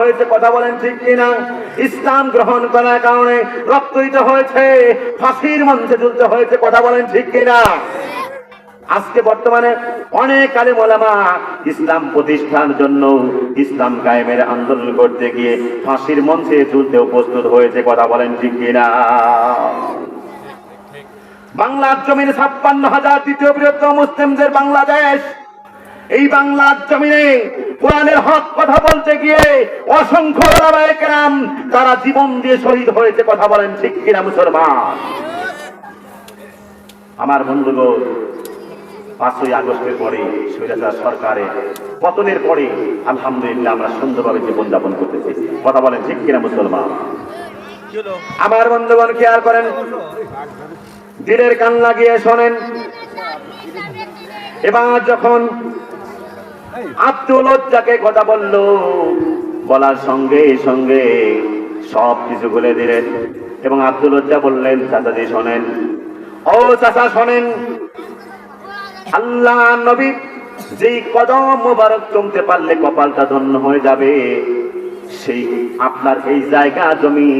হয়েছে, কথা বলেন ঠিক ইসলাম গ্রহণ করার কারণে রক্তহিত হয়েছে, ফাঁসির মঞ্চে হয়েছে, কথা বলেন ঠিক আজকে বর্তমানে অনেক ইসলাম জন্য ইসলাম কায়েমের আন্দোলন করতে গিয়ে ফাঁসির মঞ্চে ঝুলতেও প্রস্তুত হয়েছে, কথা বলেন ঠিক কিনা? বাংলার জমিনে ছাপ্পান্ন হাজার দ্বিতীয় বৃহত্তম মুসলিমদের বাংলাদেশ। এই বাংলার জমিনে কোরআনের হক কথা বলতে গিয়ে অসংখ্য ওলামায়ে কেরাম তারা জীবন দিয়ে শহীদ হয়েছে, কথা বলেন ঠিক কিনা মুসলমান? আমার বন্ধুগণ, পাঁচই আগস্টের পরে স্বৈরাচার সরকারে পতনের পরে আলহামদুলিল্লাহ আমরা সুন্দরভাবে জীবনযাপন করতেছি, কথা বলেন ঠিক কিনা মুসলমান? আমার বন্ধুগণ, খেয়াল করেন, দিলের কান লাগিয়ে শোনেন, এবার যখন আব্দুল যাকে কথা বলল। বলার সঙ্গে সঙ্গে সব কিছু বলে দিলেন এবং আব্দুল বললেন, চাচাজি শোনেন। ও চাচা শোনেন। আল্লাহ নবী, যেই কদম মোবারক চমতে পারলে কপালটা ধন্য হয়ে যাবে। সেই আপনার এই জায়গা, জমি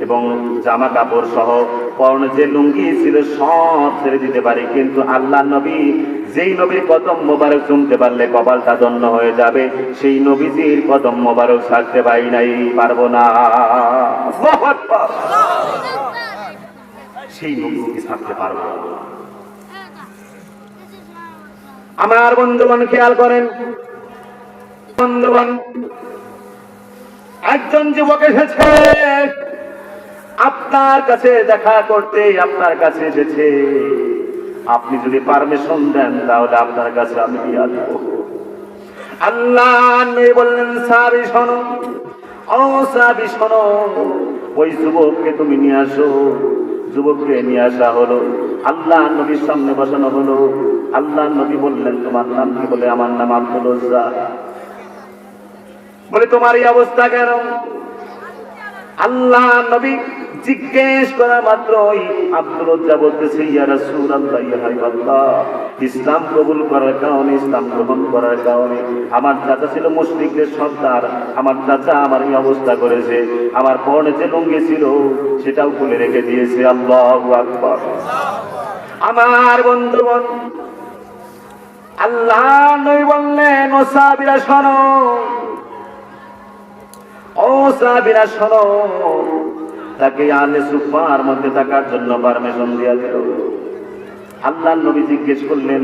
এবং জামা কাপড় সহ পর্ণ যে লুঙ্গি ছিল সব ছেড়ে দিতে পারে, কিন্তু আল্লাহ নবী যেই নবীর কদম মোবারক চুমতে পারলে কপালটা ধন্য হয়ে যাবে, সেই নবীজির কদম মোবারক ছাড়তে পারি নাই, পারব না। সেই নবীকে ছাড়তে পারব আমার বন্ধুগণ, খেয়াল করেন। বন্ধুগণ, একজন যুবক এসেছে। আপনার কাছে দেখা করতে আপনার কাছে এসেছে আপনি যদি পারমিশন দেন, তাহলে আপনার কাছে আমি বিয়া দেব। আল্লাহ বললেন, সাবি শোনো, ও সাবি শোনো, ওই যুবককে তুমি নিয়ে আসো। যুবককে নিয়ে আসা হলো, আল্লাহ নবীর সামনে বসানো হলো। আল্লাহ নবী বললেন, তোমার নাম কি? বলে, আমার নাম আব্দুল বলে, তোমার এই অবস্থা কেন? আল্লাহ নবী জিজ্ঞেস করা মাত্রই আব্দুল উজ্জা বলতেছে, ইয়া রাসূলুল্লাহ, ইয়া হাবিবাল্লাহ, ইসলাম কবুল করার কারণে, ইসলাম গ্রহণ করার কারণে আমার চাচা ছিল মুশরিকদের সর্দার, আমার চাচা আমার এই অবস্থা করেছে, আমার পরনে যে লুঙ্গি ছিল সেটাও খুলে রেখে দিয়েছে, আল্লাহু আকবার। আমার বন্ধুগণ আল্লাহ নই বললেন, ও সাহাবীরা, শোনো। ও সাহাবীরা, শোনো। তাকে আলে সুফার মধ্যে থাকার জন্য পারমিশন দিয়া দিল। আল্লাহ নবী জিজ্ঞেস করলেন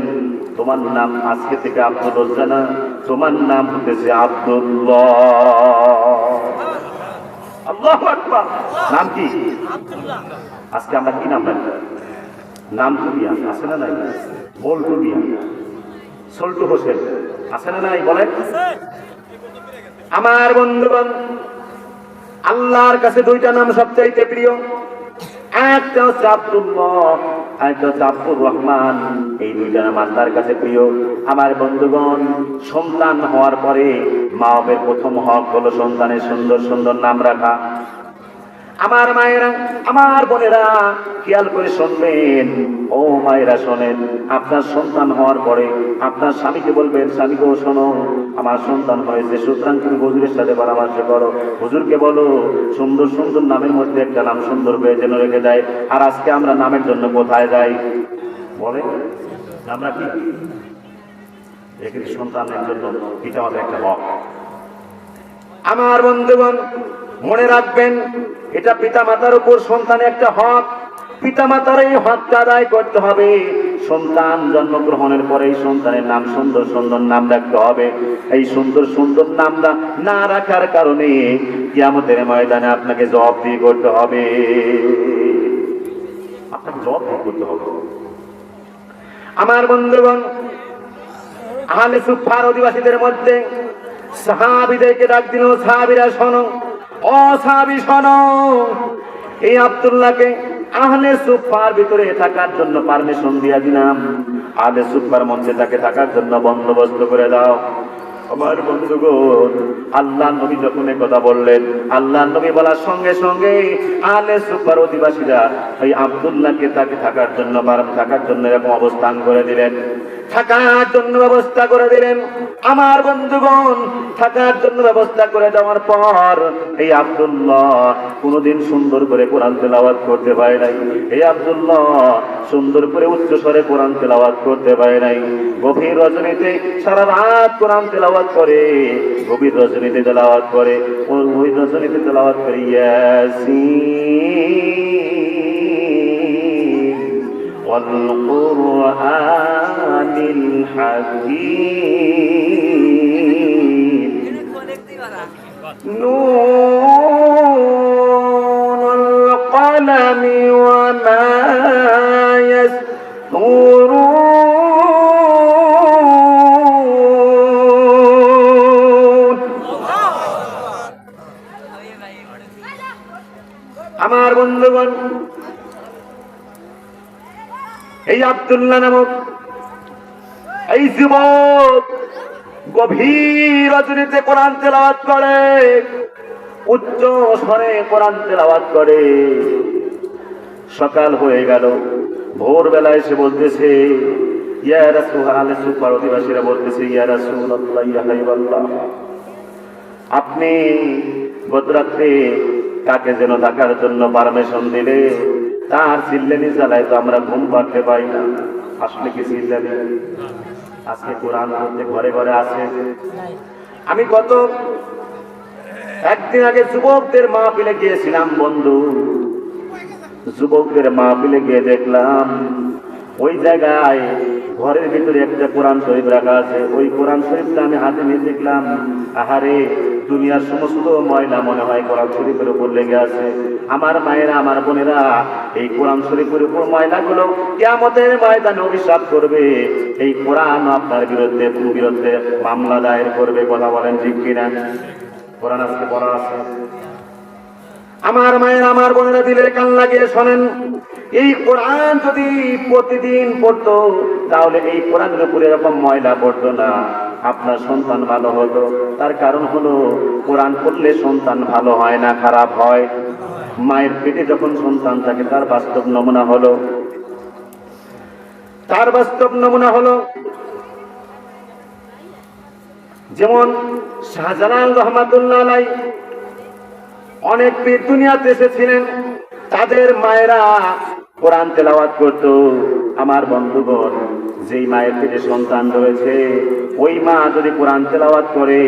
তোমার নাম আজকে থেকে আব্দুল রজ্জানা? তোমার নাম হতেছে আব্দুল্লাহ। নাম কি? আজকে আমরা কি নাম রাখব? নাম টুবিয়া আছে না নাই? বল টুবিয়া সল্টু হোসেন আছে না নাই? বলেন। আমার বন্ধুগণ আল্লাহর কাছে দুইটা নাম সবচাইতে প্রিয়। একটা হচ্ছে আব্দুল্লাহ একটা হচ্ছে রহমান। এই দুইটা নাম আল্লাহর কাছে প্রিয়। আমার বন্ধুগণ, সন্তান হওয়ার পরে মা বাপের প্রথম হক হলো সন্তানের সুন্দর সুন্দর নাম রাখা। আমার মায়েরা, আমার বোনেরা, খেয়াল করে শুনবেন। ও মায়েরা শোনেন, আপনার সন্তান হওয়ার পরে আপনার স্বামীকে বলবেন স্বামীকেও শোনো, আমার সন্তান হয়েছে, সুতরাং তুমি হুজুরের সাথে পরামর্শ করো। হুজুরকে বলো, সুন্দর সুন্দর নামের মধ্যে একটা নাম সুন্দর করে যেন রেখে দেয় আর আজকে আমরা নামের জন্য কোথায় যাই? বলে, আমরা কি? সন্তানের জন্য পিতা একটা হক। আমার বন্ধুগণ মনে রাখবেন, এটা পিতা মাতার উপর সন্তানের একটা হক। পিতা মাতার এই হকটা আদায় করতে হবে। সন্তান জন্মগ্রহণের পরে এই সন্তানের নাম সুন্দর সুন্দর নাম রাখতে হবে। এই সুন্দর সুন্দর নামটা না রাখার কারণে কিয়ামতের ময়দানে আপনাকে জবাব দিয়ে করতে হবে। আপনাকে জবাব দিয়ে করতে হবে। আমার বন্ধুগণ, আহলে সুফার অধিবাসীদের মধ্যে সাহাবিদেরকে ডাক দিল, সাহাবিরা শোনো ও সাহাবি এই আব্দুল্লাহকে আহলে সুফার ভিতরে থাকার জন্য পারমিশন দিয়া দিলাম। আহলে সুফার মঞ্চে তাকে থাকার জন্য বন্দোবস্ত করে দাও। আমার বন্ধুগণ, আল্লাহ নবী যখন কথা বললেন, আল্লাহ নবী বলার সঙ্গে সঙ্গে আলে সুপার অধিবাসীরা ওই আব্দুল্লাহকে তাকে থাকার জন্য বারাম থাকার জন্য এরকম অবস্থান করে দিলেন। থাকার জন্য ব্যবস্থা করে দিলেন। আমার বন্ধুগণ, থাকার জন্য ব্যবস্থা করে দেওয়ার পর এই আব্দুল্লাহ কোনোদিন সুন্দর করে কোরআন তেলাওয়াত করতে পারে নাই। এই আব্দুল্লাহ সুন্দর করে উচ্চ স্বরে কোরআন তেলাওয়াত করতে পারে নাই। গভীর রজনীতে সারা রাত কোরআন তেলাওয়াত করে গভীর রজনীতে তেলাওয়াত করে ওই ওই রজনীতে তেলাওয়াত করে ইয়াসিন والقرآن الحكيم نون বন্ধুগণ, এই আব্দুল্লাহ নামক এই যুবক গভীর রজনীতে কোরআন তেলাওয়াত করে, উচ্চ স্বরে কোরআন তেলাওয়াত করে। সকাল হয়ে গেল ভোরবেলা এসে বলতেছে অধিবাসীরা বলতেছে আপনি গত কাকে যেন থাকার জন্য পারমিশন দিলে, তার চিল্লেনি চালায় তো আমরা ঘুম পাড়তে পাই না। আসলে কি চিল্লানি? আজকে কোরআন পড়তে ঘরে ঘরে আছে। আমি গত একদিন আগে যুবকদের মা পিলে গিয়েছিলাম, বন্ধু। যুবকদের মা পিলে গিয়ে দেখলাম, ওই জায়গায় ঘরের ভিতরে একটা কোরআন শরীফ রাখা আছে। ওই কোরআন শরীফটা আমি হাতে নিয়ে দেখলাম, আহারে, দুনিয়ার সমস্ত ময়লা মনে হয় কোরআন শরীফের উপর লেগে আছে। আমার মায়েরা, আমার বোনেরা, এই কোরআন শরীফের উপর ময়লাগুলো কেমতের ময়দানে অভিশাপ করবে। এই কোরআন আপনার বিরুদ্ধে বিরুদ্ধে মামলা দায়ের করবে কথা বলেন ঠিক কিনা? কোরআন আজকে পড়া আছে। আমার মায়ের, আমার বোনেরা দিলে কান লাগিয়ে শোনেন। এই কোরআন যদি প্রতিদিন পড়তো, তাহলে এই কোরআনের উপরে এরকম ময়লা পড়তো না। আপনার সন্তান ভালো হতো। তার কারণ হলো, কোরআন পড়লে সন্তান ভালো হয় না, খারাপ হয়। মায়ের পেটে যখন সন্তান থাকে, তার বাস্তব নমুনা হলো। তার বাস্তব নমুনা হলো, যেমন শাহজালাল রহমাতুল্লাহ অনেক পীর দুনিয়াতে এসেছিলেন। তাদের মায়েরা কোরআন তেলাওয়াত করতো। আমার বন্ধুগণ, যেই মায়ের পেটে সন্তান রয়েছে, ওই মা যদি কোরআন তেলাওয়াত করে,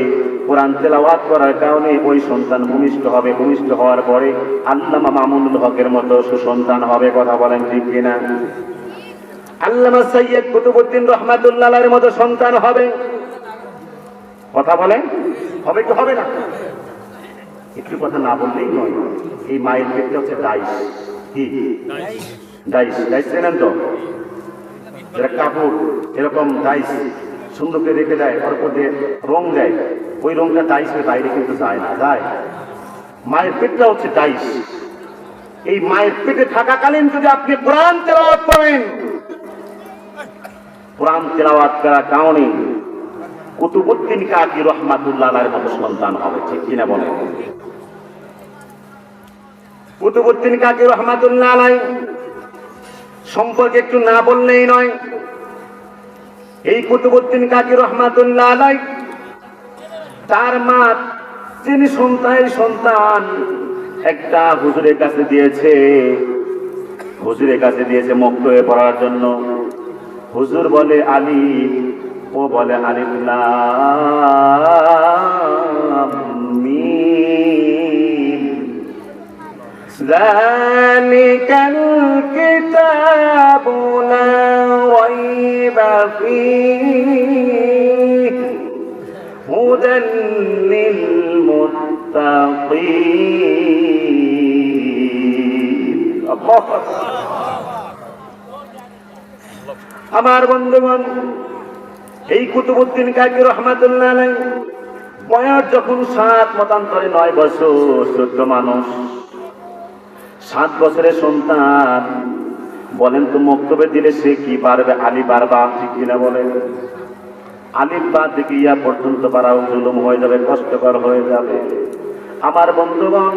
কোরআন তেলাওয়াত করার কারণে ওই সন্তান ভূমিষ্ঠ হবে, ভূমিষ্ঠ হওয়ার পরে আল্লামা মামুনুল হকের মতো সুসন্তান হবে, কথা বলেন ঠিক কিনা? আল্লামা সৈয়দ কুতুবুদ্দিন রহমাতুল্লাহ এর মতো সন্তান হবে। কথা বলেন? হবে কি হবে না? একটু কথা না বললেই নয়। এই মায়ের পেটটা হচ্ছে ডাইস মায়ের হচ্ছে এই মায়ের পেটে থাকাকালীন যদি আপনি কোরআন তেলাওয়াত করেন কোরআন তেলাওয়াত করার কারণে কুতুবুদ্দিন কাজী রহমাতুল্লাহ মতো সন্তান হবে ঠিক কিনা বলেন কুতুবুদ্দিন কাজী রহমাতুল্লাহ আলাই সম্পর্কে একটু না বললেই নয়। এই কুতুবুদ্দিন কাজী রহমাতুল্লাহ আলাই তার মা তিনি সন্তান সন্তান একটা হুজুরের কাছে দিয়েছে। হুজুরের কাছে দিয়েছে মুক্ত হয়ে পড়ার জন্য। হুজুর বলে, আলী। ও বলে আলিফ ذلك الكتاب لا ريب فيه هدى للمتقين الله أكبر আমার বন্ধুগণ এই কুতুবুদ্দিন কাকি রহমাতুল্লাহ আলাই বয়স যখন সাত মতান্তরে নয় বছর চোদ্দ মানুষ সাত বছরের সন্তান। বলেন তো, মক্তবে দিলে সে কি পারবে? আলি পারবা ঠিক কিনা বলেন। আলিফ বা থেকে ইয়া পর্যন্ত পারাও জুলুম হয়ে যাবে, কষ্টকর হয়ে যাবে। আমার বন্ধুগণ,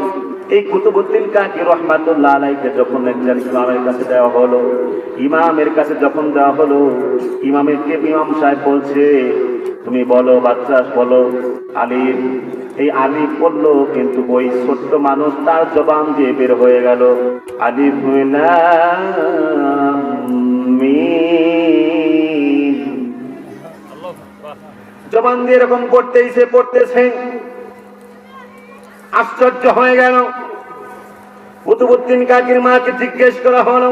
এই কুতুবুদ্দিন কাকি রহমাতুল্লাহ আলাইকে যখন একজন ইমামের কাছে দেওয়া হলো, ইমামের কাছে যখন দেওয়া হলো, ইমামের কে ইমাম সাহেব বলছে, তুমি বলো বাচ্চা বলো আলিফ এই আলিফ বলল, কিন্তু ওই ছোট্ট মানুষ তার জবান দিয়ে বের হয়ে গেল। আলিফ জবান দিয়ে এরকম পড়তেইছে পড়তেছে। আশ্চর্য হয়ে গেল। কুতুবুদ্দিন কাকির মাকে জিজ্ঞেস করা হলো,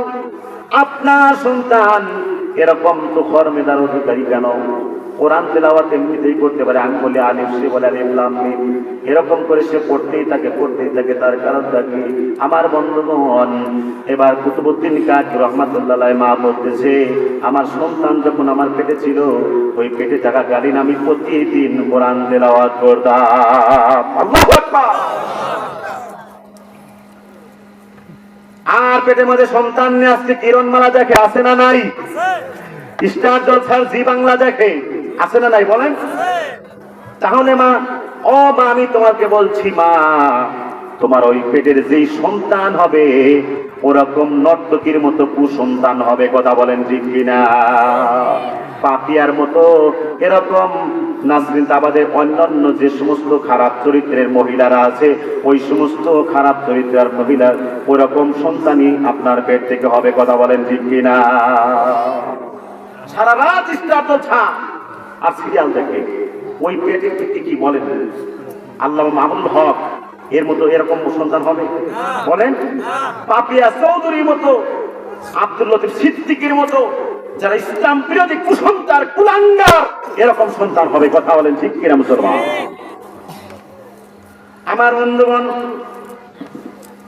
আপনার সন্তান এরকম তো কর্মেদার অধিকারী কেন? কোরআন তেলাওয়াত এমনিতেই করতে পারে। আমি বলি আলিফ সে বলে আলিফ লাম মিম। এরকম করে সে পড়তেই থাকে পড়তেই থাকে। তার কারণ থাকে আমার বন্ধুগণ এবার কুতুবুদ্দিন কাকি রহমাতুল্লাহ মা বলতেছে আমার সন্তান যখন আমার পেটে ছিল ওই পেটে থাকাকালীন আমি প্রতিদিন কোরআন তেলাওয়াত করতাম। আল্লাহু আকবার! আর পেটের মধ্যে সন্তান নিয়ে আজকে কিরণমালা দেখে আছে না নাই? স্টার জলসার জি বাংলা দেখে। আছে না নাই বলেন? তাহলে মা, ও মা, আমি তোমাকে বলছি মা, তোমার ওই পেটের যেই সন্তান হবে, ওরকম নর্তকীর মতো কুসন্তান হবে, কথা বলেন ঠিক কিনা? পাপিয়ার মতো এরকম নাজরিন তাবাদের অন্যান্য যে সমস্ত খারাপ চরিত্রের মহিলারা আছে, ওই সমস্ত খারাপ চরিত্রের মহিলার ওরকম সন্তানই আপনার পেট থেকে হবে, কথা বলেন ঠিক কিনা? সারা রাত স্টার ছা আর সিরিয়াল দেখে। ওই পেটের থেকে কি বলেন? আল্লাহ মামুল হক, এর মতো এরকম সন্তান হবে? বলেন, পাপিয়া চৌধুরীর মতো, আব্দুল লতিফ সিদ্দিকির মতো, যারা ইসলাম বিরোধী কুসন্তার, কুলাঙ্গার, এরকম সন্তান হবে, কথা বলেন ঠিক কিনা মুসলমান? আমার বন্ধুগণ,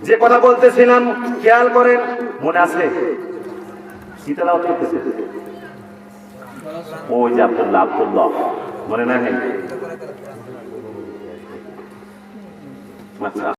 যে কথা বলতেছিলাম, খেয়াল করেন, মনে আছে? কি করতেছে? ওই যে আব্দুল্লাহ আব্দুল্লাহ। মনে নাই? আচ্ছা।